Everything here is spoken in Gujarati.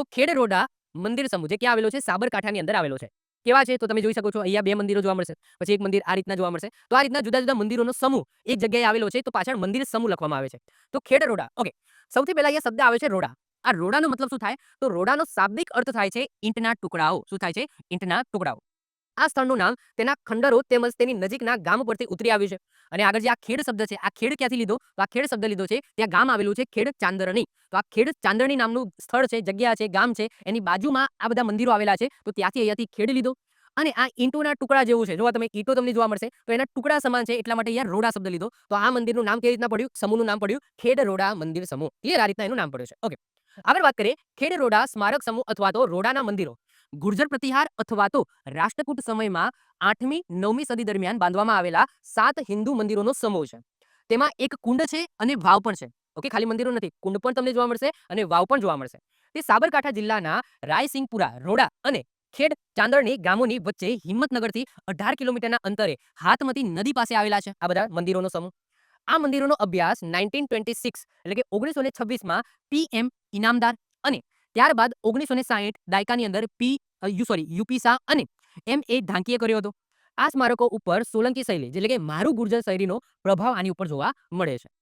તો ખેડરોડા મંદિર સમૂહ, જે ક્યાં આવેલો છે? સાબરકાંઠાની અંદર આવેલો છે. કેવા છે? તો તમે જોઈ શકો છો, અહીંયા બે મંદિરો જોવા મળશે. પછી એક મંદિર આ રીતના જોવા મળશે. તો આ રીતના જુદા જુદા મંદિરોનો સમૂહ એક જગ્યાએ આવેલો છે, તો પાછળ મંદિર સમૂહ લખવામાં આવે છે. તો ખેડરોડા ઓકે. સૌથી પહેલા અહીંયા શબ્દ આવે છે રોડા. આ રોડાનો મતલબ શું થાય? તો રોડાનો શાબ્દિક અર્થ થાય છે, ઈંટના ટુકડાઓ. શું થાય છે? ઈંટના ટુકડાઓ. આ સ્થળનું નામ તેના ખંડરો તેમજ તેની નજીકના ગામ પરથી ઉતરી આવ્યું છે. અને આગળ જે આ ખેડ શબ્દ છે, આ ખેડ ક્યાંથી લીધો? તો આ ખેડ શબ્દ લીધો છે, ત્યાં ગામ આવેલું છે ખેડ ચાંદરણી. તો આ ખેડ ચાંદરણી નામનું સ્થળ છે, જગ્યા છે, ગામ છે, એની બાજુમાં આ બધા મંદિરો આવેલા છે, તો ત્યાંથી અહીંયાથી ખેડ લીધો. અને આ ઈંટોના ટુકડા જેવું છે જો તમે ઈંટો તમને જોવા મળશે, તો એના ટુકડા સમાન છે, એટલા માટે અહીંયા રોડા શબ્દ લીધો. તો આ મંદિરનું નામ કેવી રીતના પડ્યું? સમૂહનું નામ પડ્યું? ખેડ રોડા મંદિર સમૂહ. ક્લિયર આ રીતના એનું નામ પડ્યું છે. ઓકે આગળ વાત કરીએ, ખેડ રોડા સ્મારક સમૂહ અથવા તો રોડાના મંદિરો. ગુર્જર પ્રતિહાર અથવા તો રાષ્ટ્રકૂટ સમયમાં આઠમી, નવમી સદી દરમિયાન બાંધવામાં આવેલા સાત હિન્દુ મંદિરોનો સમૂહ છે. તેમાં એક કુંડ છે અને વાવ પણ છે. ઓકે, ખાલી મંદિરો નથી, કુંડ પણ તમને જોવા મળશે અને વાવ પણ જોવા મળશે. તે સાબરકાંઠા જિલ્લાના રાયસિંગપુરા, રોડા અને ખેડ ચાંદરણી ગામોની વચ્ચે હિંમતનગરથી અઢાર કિલોમીટરના અંતરે હાથમતી નદી પાસે આવેલા છે આ બધા મંદિરોનો સમૂહ. આ મંદિરોનો અભ્યાસ નાઇન્ટીન ટ્વેન્ટી સિક્સ એટલે કે ઓગણીસો ને છવ્વીસમાં પીએમ ઇનામદાર અને ત્યારબાદ ઓગણીસો ને સાહીઠ દાયકાની અંદર P U, sorry UP Shah અને એમ, એ ઢાંકીએ કર્યો હતો. આ સ્મારકો ઉપર સોલંકી શૈલી, એટલે કે મારું ગુર્જર શૈલીનો પ્રભાવ આની ઉપર જોવા મળે છે.